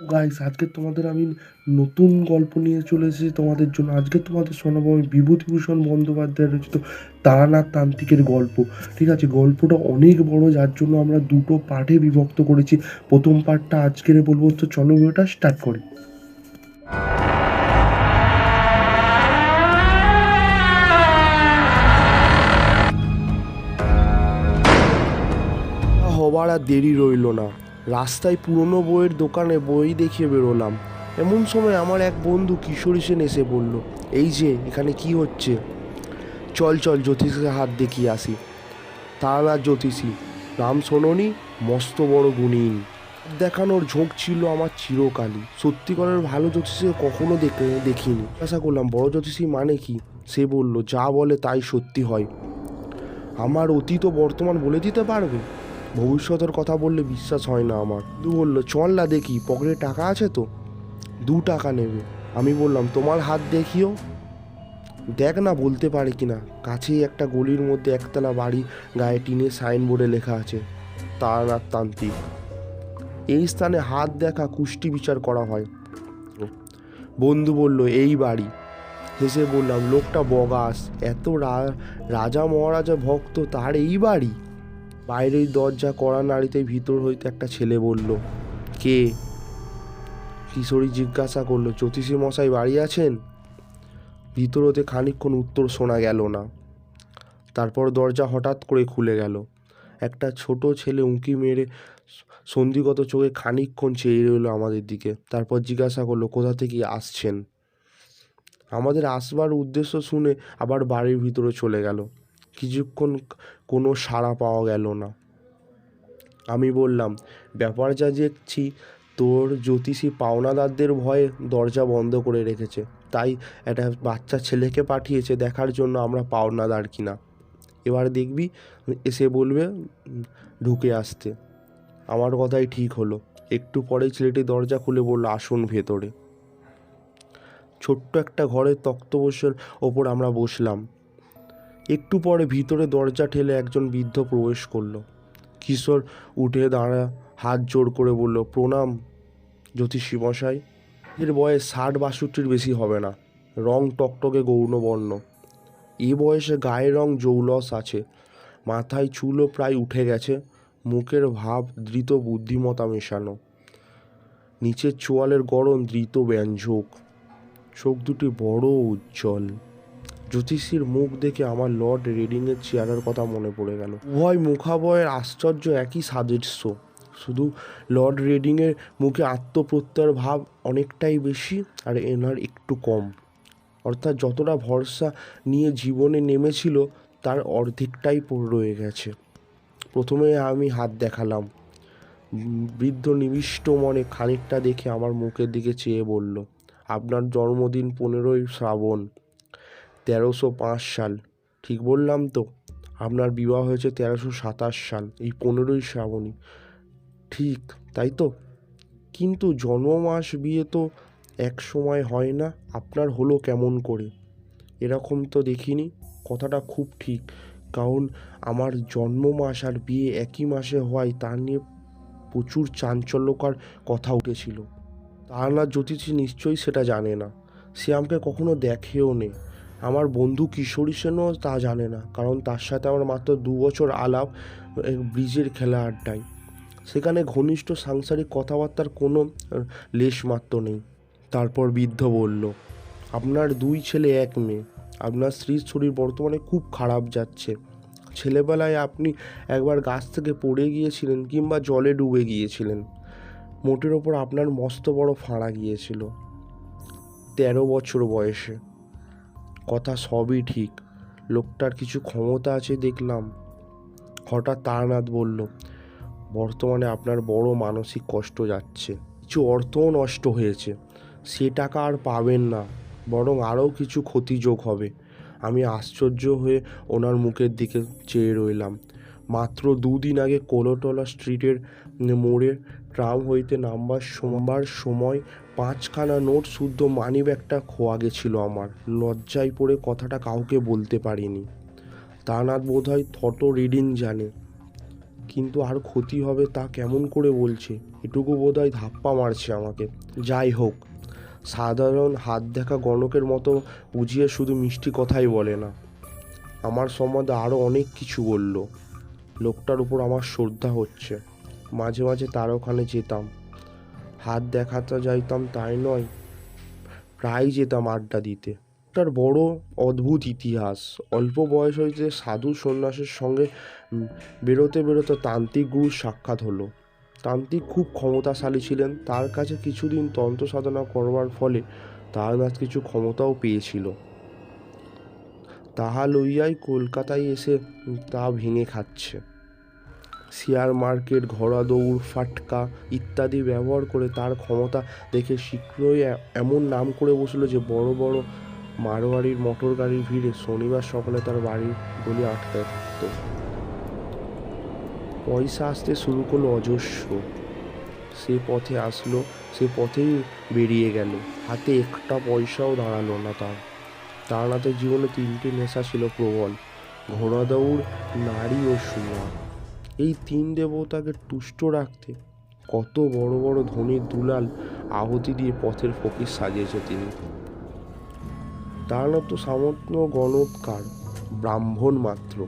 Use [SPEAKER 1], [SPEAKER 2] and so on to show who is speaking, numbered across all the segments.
[SPEAKER 1] Guys আজকে তোমাদের আমি নতুন গল্প নিয়ে চলে এসেছি তোমাদের জন্য। আজকে তোমাদের শোনাবো আমি বিভূতিভূষণ বন্দ্যোপাধ্যায় রচিত তারানাথ তান্ত্রিকের গল্প। ঠিক আছে, গল্পটা অনেক বড়, যার জন্য আমরা দুটো পার্টে বিভক্ত করেছি। প্রথম পার্টটা আজকের বলব, তো চলো ভিডিওটা স্টার্ট করি। হবার আর দেরি রইল না। রাস্তায় পুরনো বইয়ের দোকানে বই দেখিয়ে বেরোলাম। এমন সময় আমার এক বন্ধু কিশোরী সেন এসে বলল, এই যে, এখানে কি হচ্ছে? চল চল, জ্যোতিষের হাত দেখিয়ে আসি। তারানাথ জ্যোতিষী, নাম শোনোনি? মস্ত বড় গুণীন। দেখানোর ঝোঁক ছিল আমার চিরকালই। সত্যিকারের ভালো জ্যোতিষীকে কখনো দেখে, দেখিনি। আশা করলাম, বড় জ্যোতিষী মানে কি? সে বলল, যা বলে তাই সত্যি হয়। আমার অতীত বর্তমান বলে দিতে পারবে? ভবিষ্যতের কথা বললে বিশ্বাস হয় না আমার। দু বলল, চল না দেখি, পকেটে টাকা আছে তো? দু টাকা নেবে। আমি বললাম, তোমার হাত দেখিও। দেখ না, বলতে পারে কিনা কাছেই একটা গলির মধ্যে একতলা বাড়ি গায়ে টিনের সাইনবোর্ডে লেখা আছে, তারানাথ তান্ত্রিক। এই স্থানে হাত দেখা কুষ্টি বিচার করা হয়। বন্ধু বলল, এই বাড়ি। হেসে বললাম, লোকটা বগাস, এত রাজা মহারাজা ভক্ত, তার এই বাড়ি? বাইরের দরজা কড়া নাড়িতে ভিতর হইতে একটা ছেলে বলল, কে? কিশোরী জিজ্ঞাসা করল, জ্যোতিষী মশাই বাড়ি আছেন? ভিতর হতে খানিকক্ষণ উত্তর শোনা গেল না। তারপর দরজা হঠাৎ করে খুলে গেল। একটা ছোট ছেলে উঁকি মেরে সন্ধিগত চোখে খানিকক্ষণ চেয়ে রইল আমাদের দিকে। তারপর জিজ্ঞাসা করল, কোথা থেকে আসছেন? আমাদের আসবার উদ্দেশ্য শুনে আবার বাড়ির ভিতরে চলে গেল। কিছুক্ষণ কোনো সাড়া পাওয়া গেল না। আমি বললাম, ব্যাপার যা দেখছি, তোর জ্যোতিষী পাওনাদারদের ভয়ে দরজা বন্ধ করে রেখেছে। তাই একটা বাচ্চা ছেলেকে পাঠিয়েছে দেখার জন্য আমরা পাওনাদার কিনা। এবার দেখবি, এসে বলবে, ঢুকে আসতে। আমার কথাই ঠিক হলো। একটু পরেই ছেলেটি দরজা খুলে বলল, আসুন ভেতরে। ছোট্ট একটা ঘরের তক্তপোষের ওপর আমরা বসলাম। একটু পরে ভিতরে দরজা ঠেলে একজন বৃদ্ধ প্রবেশ করল। কিশোর উঠে দাঁড়া, হাত জোর করে বলল, প্রণাম জ্যোতিষী মশাই এর বয়স ষাট বাষট্টির বেশি হবে না। রং টকটকে গৌণবর্ণ। এ বয়সে গায়ের রং জৌলস আছে। মাথায় চুলও প্রায় উঠে গেছে। মুখের ভাব ধৃত বুদ্ধিমতা মেশানো। নিচের চোয়ালের গড়ন ধৃত ব্যঞ্জক। চোখ দুটি বড় উজ্জ্বল। জ্যোতিষীর মুখ দেখে আমার লর্ড রেডিংয়ের চেয়ারের কথা মনে পড়ে গেল। উভয় মুখাবয়ের আশ্চর্য একই সাদৃশ্য। শুধু লর্ড রেডিংয়ের মুখে আত্মপ্রত্যয়ের ভাব অনেকটাই বেশি আর এনার একটু কম। অর্থাৎ যতটা ভরসা নিয়ে জীবনে নেমেছিল, তার অর্ধেকটাই রয়ে গেছে। প্রথমে আমি হাত দেখালাম। বৃদ্ধ নিবিষ্ট মনে খানিকটা দেখে আমার মুখের দিকে চেয়ে বলল, আপনার জন্মদিন পনেরোই শ্রাবণ। তেরোশো পাঁচ সাল। ঠিক বললাম তো? আপনার বিবাহ হয়েছে তেরোশো সাতাশ সাল, এই পনেরোই শ্রাবণী। ঠিক, তাই তো? কিন্তু জন্মমাস বিয়ে তো এক সময় হয় না, আপনার হলো কেমন করে? এরকম তো দেখিনি, কথাটা খুব ঠিক। কারণ আমার জন্ম মাস আর বিয়ে একই মাসে হওয়ায় তা নিয়ে প্রচুর চাঞ্চল্যকর কথা উঠেছিল। তাহলে জ্যোতিষী নিশ্চয়ই সেটা জানে না। সে আমাকে কখনো দেখেও নেই আমার বন্ধু কিশোরী সেনও তা জানে না, কারণ তার সাথে আমার মাত্র দু বছর আলাপ ব্রিজের খেলা আড্ডায়। সেখানে ঘনিষ্ঠ সাংসারিক কথাবার্তার কোনো লেশ মাত্র নেই। তারপর বৃদ্ধ বলল, আপনার দুই ছেলে, এক মেয়ে। আপনার স্ত্রীর শরীর বর্তমানে খুব খারাপ যাচ্ছে। ছেলেবেলায় আপনি একবার গাছ থেকে পড়ে গিয়েছিলেন কিংবা জলে ডুবে গিয়েছিলেন। মোটের ওপর আপনার মস্ত বড় ফাঁড়া গিয়েছিল। তেরো বছর বয়সে। কথা সবই ঠিক। লোকটার কিছু ক্ষমতা আছে দেখলাম। হঠাৎ তারানাথ বলল, বর্তমানে আপনার বড় মানসিক কষ্ট যাচ্ছে। কিছু অর্থও নষ্ট হয়েছে। সে টাকা আর পাবেন না, বরং আরও কিছু ক্ষতিযোগ হবে। আমি আশ্চর্য হয়ে ওনার মুখের দিকে চেয়ে রইলাম। মাত্র দুদিন আগে কোলোটলা স্ট্রিটের মোড়ে ট্রাম হইতে নামবার সোমবার সময় পাঁচখানা নোট শুদ্ধ মানি ব্যাগটা খোয়া গেছিল আমার। লজ্জায় পড়ে কথাটা কাউকে বলতে পারিনি। তানাথ বোধ হয় থটো রিডিং জানে। কিন্তু আর ক্ষতি হবে তা কেমন করে বলছে? এটুকু বোধহয় ধাপ্পা মারছে আমাকে। যাই হোক, সাধারণ হাত দেখা গণকের মতো বুঝিয়ে শুধু মিষ্টি কথাই বলে না। আমার সম্বন্ধে আরও অনেক কিছু বলল। লোকটার উপর আমার শ্রদ্ধা হচ্ছে। মাঝে মাঝে তার ওখানে যেতাম। হাত দেখাতে যাইতাম তাই নয়। প্রায় যেতাম আড্ডা দিতে। তার বড় অদ্ভুত ইতিহাস। অল্প বয়স হইতে সাধু সন্ন্যাসের সঙ্গে বেরোতে বেরোতে তান্ত্রিক গুরুর সাক্ষাৎ হলো। তান্ত্রিক খুব ক্ষমতাশালী ছিলেন। তার কাছে কিছুদিন তন্ত্র সাধনা করবার ফলে তারনাথ কিছু ক্ষমতাও পেয়েছিল। তাহা লইয়াই কলকাতায় এসে তা ভেঙে খাচ্ছে। শেয়ার মার্কেট, ঘোড়া দৌড়, ফাটকা ইত্যাদি ব্যবহার করে তার ক্ষমতা দেখে শীঘ্রই এমন নাম করে বসল যে বড় বড় মারোয়ারির মোটর গাড়ির ভিড়ে শনিবার সকালে তার বাড়ির গলি আটকে থাকতো। পয়সা আসতে শুরু করল অজস্র। সে পথে আসলো, সে পথেই বেরিয়ে গেল। হাতে একটা পয়সাও দাঁড়াল না তার। তারনাথের জীবনে তিনটি নেশা ছিল প্রবল। ঘোড়া দৌড়, নারী ও সুয়া এই তিন দেবতাকে তুষ্ট রাখতে কত বড় বড় ধনির দুলাল আহুতি দিয়ে পথের ফকির সাজিয়েছে তিনি। তারনাথ তো সামর্থ্য গণৎকার, ব্রাহ্মণ মাত্র।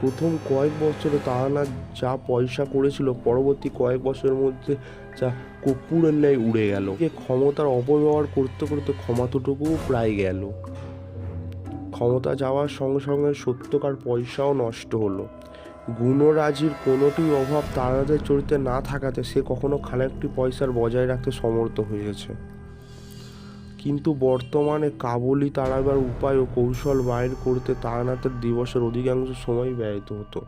[SPEAKER 1] প্রথম কয়েক বছরে তারানাথ যা পয়সা করেছিল, পরবর্তী কয়েক বছরের মধ্যে যা কর্পূরের ন্যায় উড়ে গেল। যে ক্ষমতার অপব্যবহার করতে করতে ক্ষমতাটুকুও প্রায় গেল। ক্ষমতা যাওয়ার সঙ্গে সঙ্গে সত্যকার পয়সাও নষ্ট হলো। গুণরাজির কোনোটি অভাব তারাদের চরিত্রে না থাকাতে সে কখনো খানিকটি পয়সার বজায় রাখতে সমর্থ হয়েছে। কিন্তু বর্তমানে কাবুলি তাড়াবার উপায় ও কৌশল বাইর করতে তারানাথের দিবসের অধিকাংশ সময় ব্যয়িত হতো।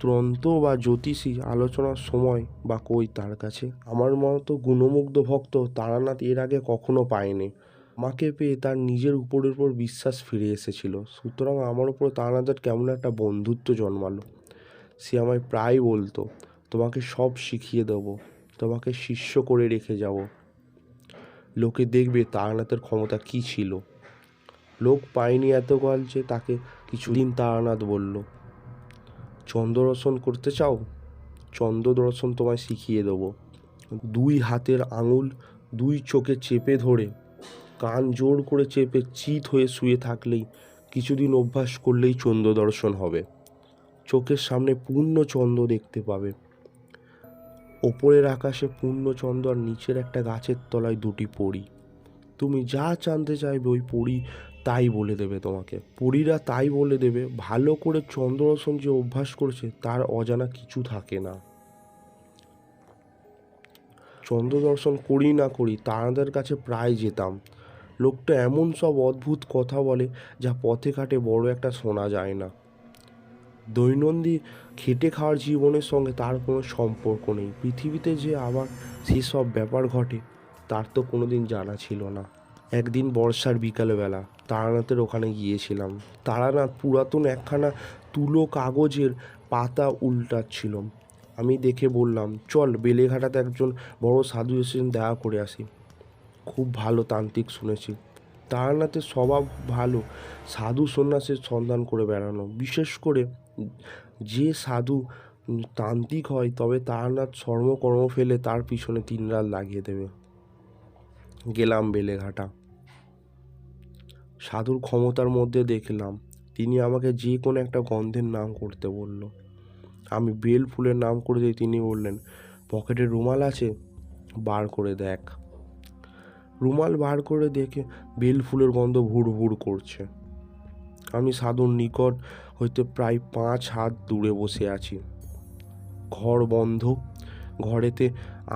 [SPEAKER 1] ত্রন্ত বা জ্যোতিষী আলোচনার সময় বা কই তার কাছে? আমার মতো গুণমুগ্ধ ভক্ত তারানাথ এর আগে কখনো পায়নি। আমাকে পেয়ে তার নিজের উপরের উপর বিশ্বাস ফিরে এসেছিল। সুতরাং আমার উপর তারানাথের কেমন একটা বন্ধুত্ব জন্মালো। সে আমায় প্রায় বলতো, তোমাকে সব শিখিয়ে দেবো, তোমাকে শিষ্য করে রেখে যাব। লোকে দেখবে তারানাথের ক্ষমতা কী ছিল। লোক পায়নি এতকাল যে তাকে কিছুদিন তারানাথ বলল। চন্দ্রদর্শন করতে চাও? চন্দ্রদর্শন তোমায় শিখিয়ে দেবো। দুই হাতের আঙুল দুই চোখে চেপে ধরে কান জোর করে চেপে চিত হয়ে শুয়ে থাকলেই কিছুদিন অভ্যাস করলেই চন্দ্রদর্শন হবে। চোখের সামনে পূর্ণ চন্দ্র দেখতে পাবে। ওপরের আকাশে পূর্ণ চন্দ্র আর নিচের একটা গাছের তলায় দুটি পড়ি তুমি যা জানতে চাইবে ওই পড়ি তাই বলে দেবে তোমাকে। পরীরা তাই বলে দেবে, ভালো করে চন্দ্রদর্শন যে অভ্যাস করেছে তার অজানা কিছু থাকে না। চন্দ্রদর্শন করি না করি তারাদের কাছে প্রায় যেতাম। লোকটা এমন সব অদ্ভুত কথা বলে যা পথে ঘাটে বড় একটা শোনা যায় না। দৈনন্দিন খেটে খাওয়ার জীবনের সঙ্গে তার কোনো সম্পর্ক নেই। পৃথিবীতে যে আবার সেসব ব্যাপার ঘটে, তার তো কোনোদিন জানা ছিল না। একদিন বর্ষার বিকালবেলা তারানাথের ওখানে গিয়েছিলাম। তারানাথ পুরাতন একখানা তুলো কাগজের পাতা উল্টাচ্ছিল। আমি দেখে বললাম, চল বেলেঘাটাতে একজন বড় সাধু এসেছেন দেখা করে আসি। খুব ভালো তান্ত্রিক শুনেছি। তারানাথের স্বভাব ভালো, সাধু সন্ন্যাসের সন্ধান করে বেড়ানো। বিশেষ করে যে সাধু তান্ত্রিক হয়, তবে তারানাথ সর্বকর্ম ফেলে তার পিছনে তিন রাত লাগিয়ে দেবে। গেলাম বেলেঘাটা। সাধুর ক্ষমতার মধ্যে দেখলাম, তিনি আমাকে যে কোনো একটা গন্ধের নাম করতে বলল। আমি বেল ফুলের নাম করে দিই তিনি বললেন, পকেটে রুমাল আছে, বার করে দেখ। রুমাল বার করে দেখে বেল ফুলের গন্ধ ভুড় ভুড় করছে। আমি সাধুর নিকট হইতে প্রায় পাঁচ হাত দূরে বসে আছি। ঘর বন্ধ, ঘরেতে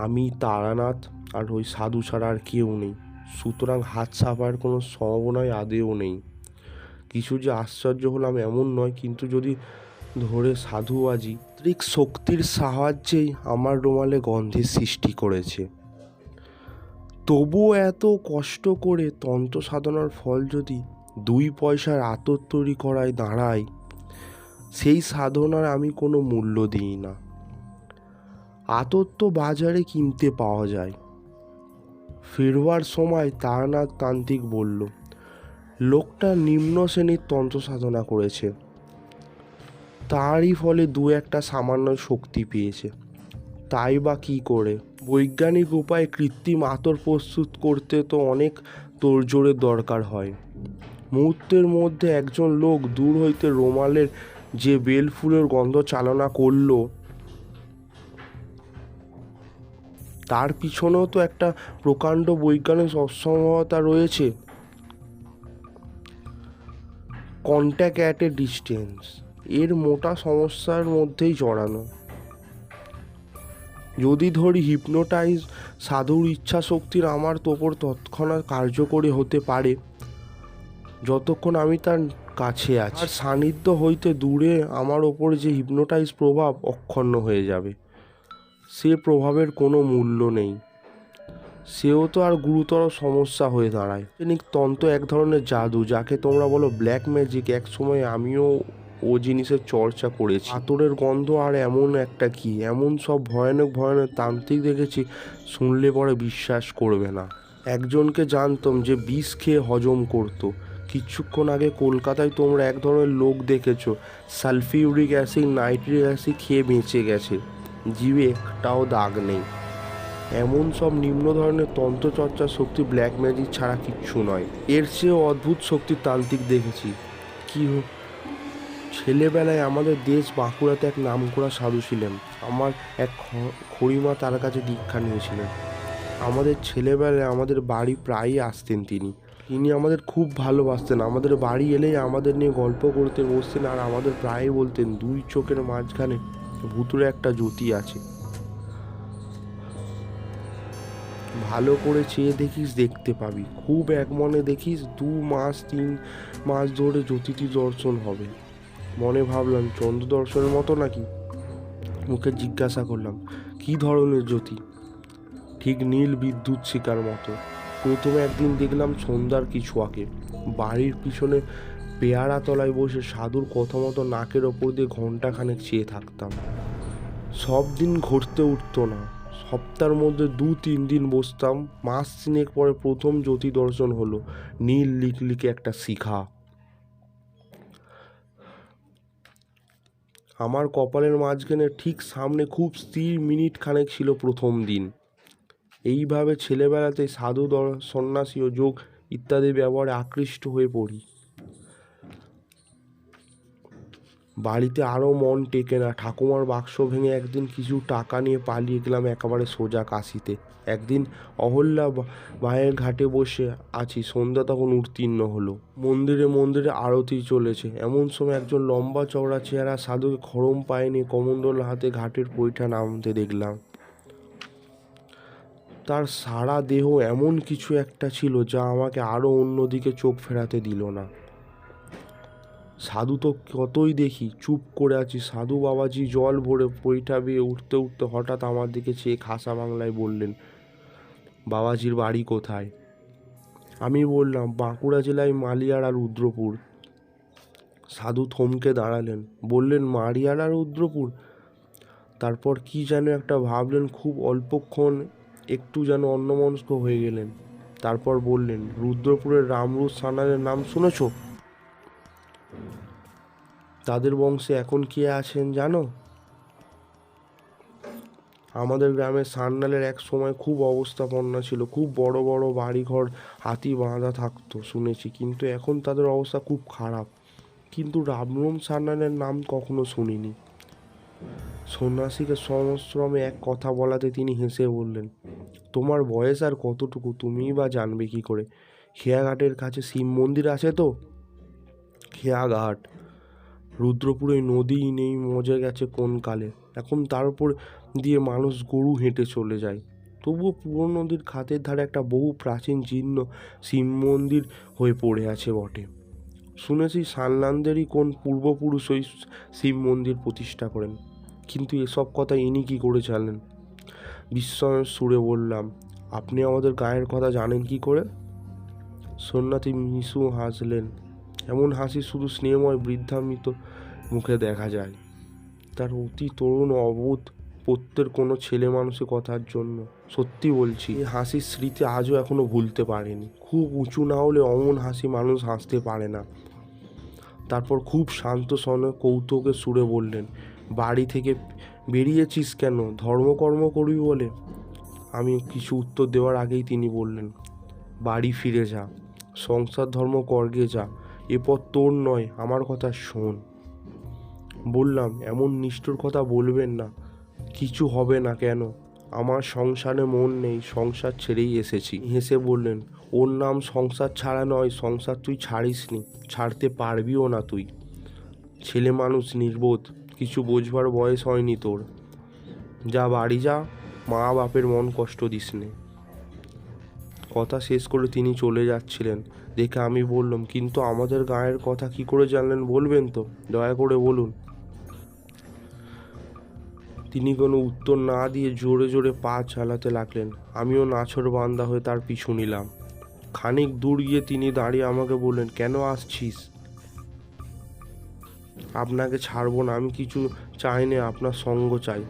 [SPEAKER 1] আমি তারানাথ আর ওই সাধু ছাড়া আর কেউ নেই। সুতরাং হাত ছাপার কোনো সম্ভাবনায় আদেও নেই। কিছু যে আশ্চর্য হলাম এমন নয়, কিন্তু যদি ধরে সাধু আজি শক্তির সাহায্যেই আমার রুমালে গন্ধের সৃষ্টি করেছে। তবুও এত কষ্ট করে তন্ত্র সাধনার ফল যদি দুই পয়সার আতর তৈরি করায় দাঁড়ায়, সেই সাধনার আমি কোনো মূল্য দিই না। আতর তো বাজারে কিনতে পাওয়া যায়। ফেরবার সময় তারানাথ তান্ত্রিক বলল, লোকটা নিম্ন শ্রেণির তন্ত্র সাধনা করেছে। তারই ফলে দু একটা সামান্য শক্তি পেয়েছে। তাই বা কী করে? বৈজ্ঞানিক উপায়ে কৃত্রিম আতর প্রস্তুত করতে তো অনেক তোড়জোড়ের দরকার হয়। মুহূর্তের মধ্যে একজন লোক দূর হইতে রোমালের যে বেল ফুলের গন্ধ চালনা করল, তার পিছনেও তো একটা প্রকাণ্ড বৈজ্ঞানিক অসম্ভবতা রয়েছে। কন্ট্যাক্ট অ্যাট এ ডিস্টেন্স এর মোটা সমস্যার মধ্যেই জড়ানো। যদি ধরি হিপনোটাইজ সাধুর ইচ্ছা শক্তির আমার তোপর তৎক্ষণাৎ কার্যকরী হতে পারে, যতক্ষণ আমি তার কাছে আছি। আর সান্নিধ্য হইতে দূরে আমার ওপর যে হিপনোটাইজ প্রভাব অক্ষুণ্ণ হয়ে যাবে, সে প্রভাবের কোনো মূল্য নেই। সেও তো আর গুরুতর সমস্যা হয়ে দাঁড়ায়। তিনি তন্ত্র এক ধরনের জাদু, যাকে তোমরা বলো ব্ল্যাক ম্যাজিক এক সময় আমিও ও জিনিসের চর্চা করেছি। আতরের গন্ধ আর এমন একটা কি? এমন সব ভয়ানক ভয়ানক তান্ত্রিক দেখেছি, শুনলে পরে বিশ্বাস করবে না। একজনকে জানতাম যে বিষ খেয়ে হজম করতো। কিছুক্ষণ আগে কলকাতায় তোমরা এক ধরনের লোক দেখেছ, সালফিউরিক অ্যাসিড, নাইট্রিক অ্যাসিড খেয়ে বেঁচে গেছে। জীবে একটাও দাগ নেই। এমন সব নিম্ন ধরনের তন্ত্রচর্চা শক্তি ব্ল্যাক ম্যাজিক ছাড়া কিচ্ছু নয়। এর চেয়েও অদ্ভুত শক্তির তান্ত্রিক দেখেছি। কী হো- ছেলেবেলায় আমাদের দেশ বাঁকুড়াতে এক নামকরা সাধু ছিলেন। আমার এক খড়িমা তার কাছে দীক্ষা নিয়েছিলেন। আমাদের ছেলেবেলায় আমাদের বাড়ি প্রায়ই আসতেন তিনি। তিনি আমাদের খুব ভালোবাসতেন। আমাদের বাড়ি এলেই আমাদের নিয়ে গল্প করতে বসতেন আর আমাদের প্রায়ই বলতেন, দুই চোখের মাঝখানে ভুতুরে একটা জ্যোতি আছে। ভালো করে চেয়ে দেখিস, দেখতে পাবি। খুব এক মনে দেখিস, দু মাস, তিন মাস ধরে জ্যোতিটি দর্শন হবে। মনে ভাবলাম চন্দ্র দর্শনের মতো নাকি? মুখে জিজ্ঞাসা করলাম, কী ধরনের জ্যোতি? ঠিক নীল বিদ্যুৎ শিকার মতো। প্রথমে একদিন দেখলাম সন্ধ্যার কিছু আগে বাড়ির পিছনে পেয়ারা তলায় বসে সাধুর কথা মতো নাকের ওপর দিয়ে ঘন্টাখানেক চেয়ে থাকতাম। সব দিন ঘুরতে উঠতো না। সপ্তাহের মধ্যে দু, তিন দিন বসতাম। মাস তিনেক পরে প্রথম জ্যোতি দর্শন হলো। নীল লিকলিকে একটা শিখা। আমার কপালের মাঝখানে ঠিক সামনে খুব স্থির মিনিট খানেক ছিল প্রথম দিন। এইভাবে ছেলেবেলাতে সাধু সন্ন্যাসী ও যোগ ইত্যাদি ব্যবহারে আকৃষ্ট হয়ে পড়ি। বাড়িতে আরও মন টেকে না। ঠাকুমার বাক্স ভেঙে একদিন কিছু টাকা নিয়ে পালিয়ে গেলাম একেবারে সোজা কাশিতে। একদিন অহল্যা মায়ের ঘাটে বসে আছি, সন্ধ্যা তখন উত্তীর্ণ হলো। মন্দিরে মন্দিরে আরতি চলেছে। এমন সময় একজন লম্বা চওড়া চেহারা সাধুকে খরম পায়নি কমণ্ডল হাতে ঘাটের পৈঠা নামতে দেখলাম। তার সারা দেহ এমন কিছু একটা ছিল যা আমাকে আরও অন্যদিকে চোখ ফেরাতে দিল না। সাধু তো কতই দেখি, চুপ করে আছি। সাধু বাবাজি জল ভরে পৈঠা বেয়ে উঠতে উঠতে হঠাৎ আমার দিকে চেয়ে খাসা বাংলায় বললেন, বাবাজির বাড়ি কোথায়? আমি বললাম, বাঁকুড়া জেলায় মালিয়ার আর রুদ্রপুর। সাধু থমকে দাঁড়ালেন, বললেন মারিয়ার আর রুদ্রপুর? তারপর কি যেন একটা ভাবলেন, খুব অল্পক্ষণ একটু যেন অন্যমনস্ক হয়ে গেলেন। তারপর বললেন, রুদ্রপুরের রামরুদ সানারের নাম শুনেছ? তাদের বংশে এখন কে আছেন জানো? আমাদের গ্রামে সান্নালের এক সময় খুব অবস্থাপন্ন ছিল, খুব বড় বড় বাড়িঘর, হাতি বাঁধা থাকতো, শুনেছি। কিন্তু এখন তাদের অবস্থা খুব খারাপ। কিন্তু রামরুম সান্নালের নাম কখনো শুনিনি। সন্ন্যাসীকে সমশ্রমে এক কথা বলাতে তিনি হেসে বললেন, তোমার বয়স আর কতটুকু? তুমিই বা জানবে কি করে? খেয়াঘাটের কাছে শিব মন্দির আছে তো? খেয়াঘাট। রুদ্রপুরে নদী নেই, মজে গেছে কোন কালে। এখন তার উপর দিয়ে মানুষ গরু হেঁটে চলে যায়। তবুও পুরনো নদীর খাতের ধারে একটা বহু প্রাচীন জীর্ণ শিব মন্দির হয়ে পড়ে আছে বটে। শুনেছি সানলান্দেরই কোন পূর্বপুরুষ ওই শিব মন্দির প্রতিষ্ঠা করেন। কিন্তু এসব কথা ইনি কী করে জানেন? বিস্ময়ের সুরে বললাম, আপনি আমাদের গায়ের কথা জানেন কি করে? সন্ন্যাসী মিশু হাসলেন এমন হাসি শুধু স্নেহময় বৃদ্ধামিত মুখে দেখা যায়। তার অতি তরুণ অবোধ প্রত্যেক কোনো ছেলে মানুষের কথার জন্য সত্যি বলছি, এই হাসির স্মৃতি আজও এখনও ভুলতে পারেনি। খুব উঁচু না হলে অমন হাসি মানুষ হাসতে পারে না। তারপর খুব শান্ত স্বনে কৌতুকের সুরে বললেন, বাড়ি থেকে বেরিয়েছিস কেন? ধর্মকর্ম করবি বলে? আমি কিছু উত্তর দেওয়ার আগেই তিনি বললেন, বাড়ি ফিরে যা। সংসার ধর্ম করগে যা। এরপর তোর নয়, আমার কথা শোন। বললাম, এমন নিষ্ঠুর কথা বলবেন না, কিছু হবে না কেন? আমার সংসারে মন নেই, সংসার ছেড়েই এসেছি। হেসে বললেন, ওর নাম সংসার ছাড়া নয়, সংসার তুই ছাড়িসনি, ছাড়তে পারবিও না তুই। ছেলে মানুষ নির্বোধ, কিছু বোঝবার বয়স হয়নি তোর। যা বাড়ি যা মা বাপের মন কষ্ট দিস নে কথা শেষ করে তিনি চলে যাচ্ছিলেন। দেখে আমি বললাম, কিন্তু আমাদের গায়ের কথা কি করে জানলেন বলবেন তো? দয়া করে বলুন। তিনি কোনো উত্তর না দিয়ে জোরে জোরে পা চালাতে লাগলেন। আমিও নাছর বান্দা হয়ে তার পিছু নিলাম। খানিক দূর গিয়ে তিনি দাঁড়িয়ে আমাকে বললেন, কেন আসছিস? আপনাকে ছাড়বো না, আমি কিছু চাই না, আপনার সঙ্গ চাই।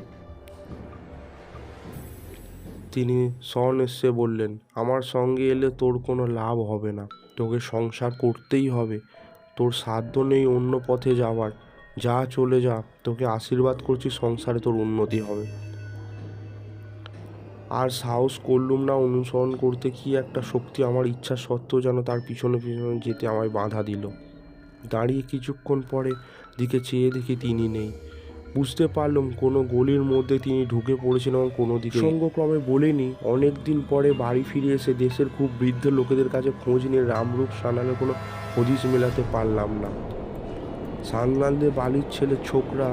[SPEAKER 1] তিনি এসে বললেন, আমার সঙ্গে এলে তোর কোনো লাভ হবে না। তোকে সংসার করতেই হবে। তোর সাধ্য নেই অন্য পথে যাওয়ার। যা চলে যা, তোকে আশীর্বাদ করছি সংসারে তোর উন্নতি হবে। আর সাহস করলুম না অনুসরণ করতে কি একটা শক্তি আমার ইচ্ছা সত্ত্বেও যেন তার পিছনে পিছনে যেতে আমায় বাধা দিল। দাঁড়িয়ে কিছুক্ষণ পরে দিকে চেয়ে দেখি তিনি নেই। বুঝতে পারলাম কোনো গলির মধ্যে তিনি ঢুকে পড়েছেন এবং কোনো দিকে। সঙ্গক্রমে বলেনি, অনেক দিন পরে বাড়ি ফিরে এসে দেশের খুব বৃদ্ধ লোকেদের কাছে খোঁজ নিয়ে রামরূপ সানালে কোনো হদিস মেলাতে পারলাম না। সানলালদের বালির ছেলে ছোকরা,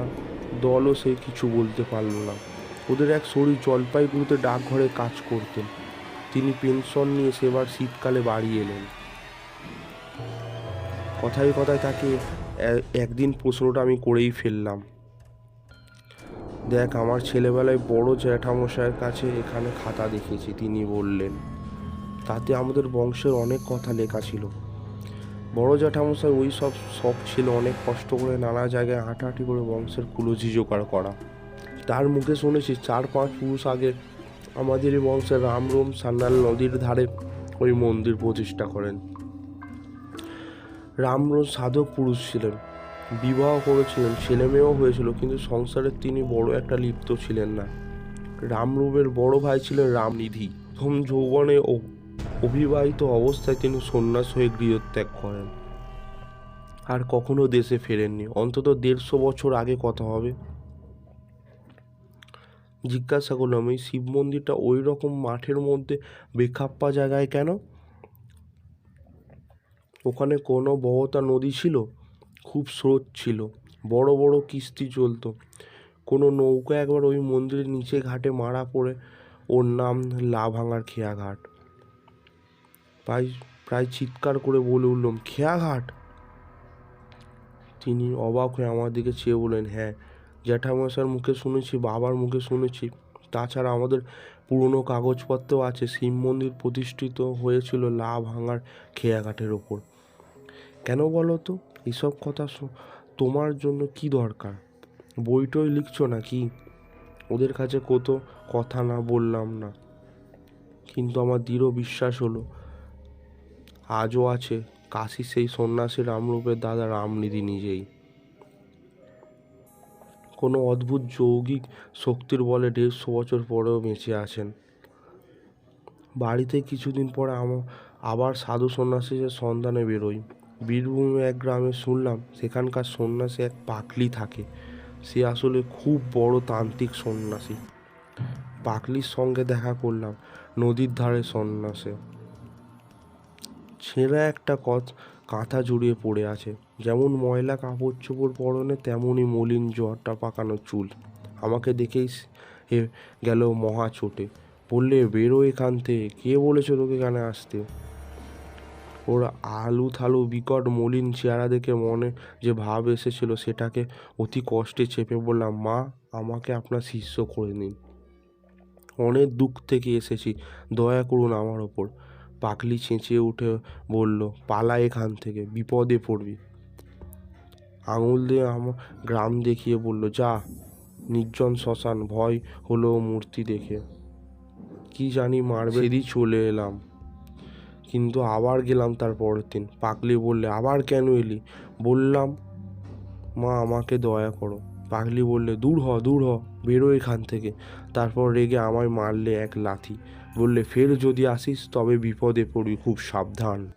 [SPEAKER 1] দলও সে কিছু বলতে পারল না। ওদের এক শরীর জলপাইগুড়িতে ডাকঘরে কাজ করতেন। তিনি পেনশন নিয়ে সেবার শীতকালে বাড়ি এলেন। কথায় কথায় তাকে একদিন প্রশ্নটা আমি করেই ফেললাম। দেখ, আমার ছেলেবেলায় বড় জ্যাঠামশায়ের কাছে এখানে খাতা দেখেছি, তিনি বললেন। তাতে আমাদের বংশের অনেক কথা লেখা ছিল। বড় জ্যাঠামশাই ওই সব শখ ছিল অনেক কষ্ট করে নানা জায়গায় হাঁটাহাঁটি করে বংশের কুলজি জোগাড় করা। তার মুখে শুনেছি, চার পাঁচ পুরুষ আগে আমাদের এই বংশের রামরোম সান্নাল নদীর ধারে ওই মন্দির প্রতিষ্ঠা করেন। রামরোম সাধক পুরুষ ছিলেন। বিবাহ করেছিলেন ছেলে মেয়েও হয়েছিল, কিন্তু সংসারে তিনি বড় একটা লিপ্ত ছিলেন না। রামরূপের বড় ভাই ছিলেন রামনিধি। প্রথম যৌবনে ও অবিবাহিত অবস্থায় তিনি সন্ন্যাস হয়ে গৃহত্যাগ করেন। আর কখনো দেশে ফেরেননি। অন্তত দেড়শো বছর আগে কথা হবে। জিজ্ঞাসা করলাম, এই শিব মন্দিরটা ওই রকম মাঠের মধ্যে বেখাপ্পা জায়গায় কেন? ওখানে কোনো বহতা নদী ছিল? খুব স্রোত ছিল। বড় বড় কিস্তি চলতো। কোনো নৌকা একবার ওই মন্দিরের নিচে ঘাটে মারা পড়ে, ওর নাম লাভাঙার খেয়াঘাট প্রায় প্রায় চিৎকার করে বলে উঠলাম খেয়াঘাট তিনি অবাক হয়ে আমার দিকে চেয়ে বললেন হ্যাঁ জ্যাঠামশার মুখে শুনেছি, বাবার মুখে শুনেছি। তাছাড়া আমাদের পুরনো কাগজপত্রও আছে। শিব মন্দির প্রতিষ্ঠিত হয়েছিল লা ভাঙার খেয়াঘাটের ওপর। কেন বলো তো? এসব কথা তোমার জন্য কি দরকার? বইটই লিখছো না কি ওদের কাছে কত কথা না বললাম না। কিন্তু আমার দৃঢ় বিশ্বাস হলো, আজও আছে কাশি সেই সন্ন্যাসী রামরূপের দাদা রামনিধি নিজেই। কোনো অদ্ভুত যৌগিক শক্তির বলে দেড়শো বছর পরেও বেঁচে আছেন। বাড়িতে কিছুদিন পরে আবার সাধু সন্ন্যাসীদের সন্ধানে বেরোই। বীরভূমে এক গ্রামে শুনলাম, সেখানকার সন্ন্যাসী এক পাকলি থাকে। সে আসলে খুব বড় তান্ত্রিক সন্ন্যাসী। পাকলির সঙ্গে দেখা করলাম, নদীর ধারে সন্ন্যাসে। ছেঁড়া একটা কথ কাঁথা জড়িয়ে পড়ে আছে। যেমন ময়লা কাপড় চোপড় পরনে তেমনই মলিন জ্বরটা পাকানো চুল। আমাকে দেখেই এ গেল মহা চোটে বললে, বেরো এখান থেকে। কে বলেছে তোকে এখানে আসতে? ওর আলু থালু, বিকট, মলিন চেহারা দেখে মনে যে ভাব এসেছিল, সেটাকে অতি কষ্টে চেপে বললাম, মা, আমাকে আপনার শিষ্য করে নিন। অনেক দুঃখ থেকে এসেছি, দয়া করুন আমার ওপর। পাকলি চেঁচিয়ে উঠে বলল, পালা এখান থেকে, বিপদে পড়বি। আঙুল দিয়ে আমার গ্রাম দেখিয়ে বলল, যা, নির্জন শ্মশান, ভয় হলো মূর্তি দেখে। কি জানি মারবে? চলে এলাম। কিন্তু আবার গেলাম তার পরের দিন। পাগলি বললে, আবার কেন এলি? বললাম, মা, আমাকে দয়া করো। পাগলি বললে, দূর হ দূর হ, বেরো এখান থেকে। তারপর রেগে আমায় মারলে এক লাথি। বললে, ফের যদি আসিস, তবে বিপদে পড়ি খুব সাবধান।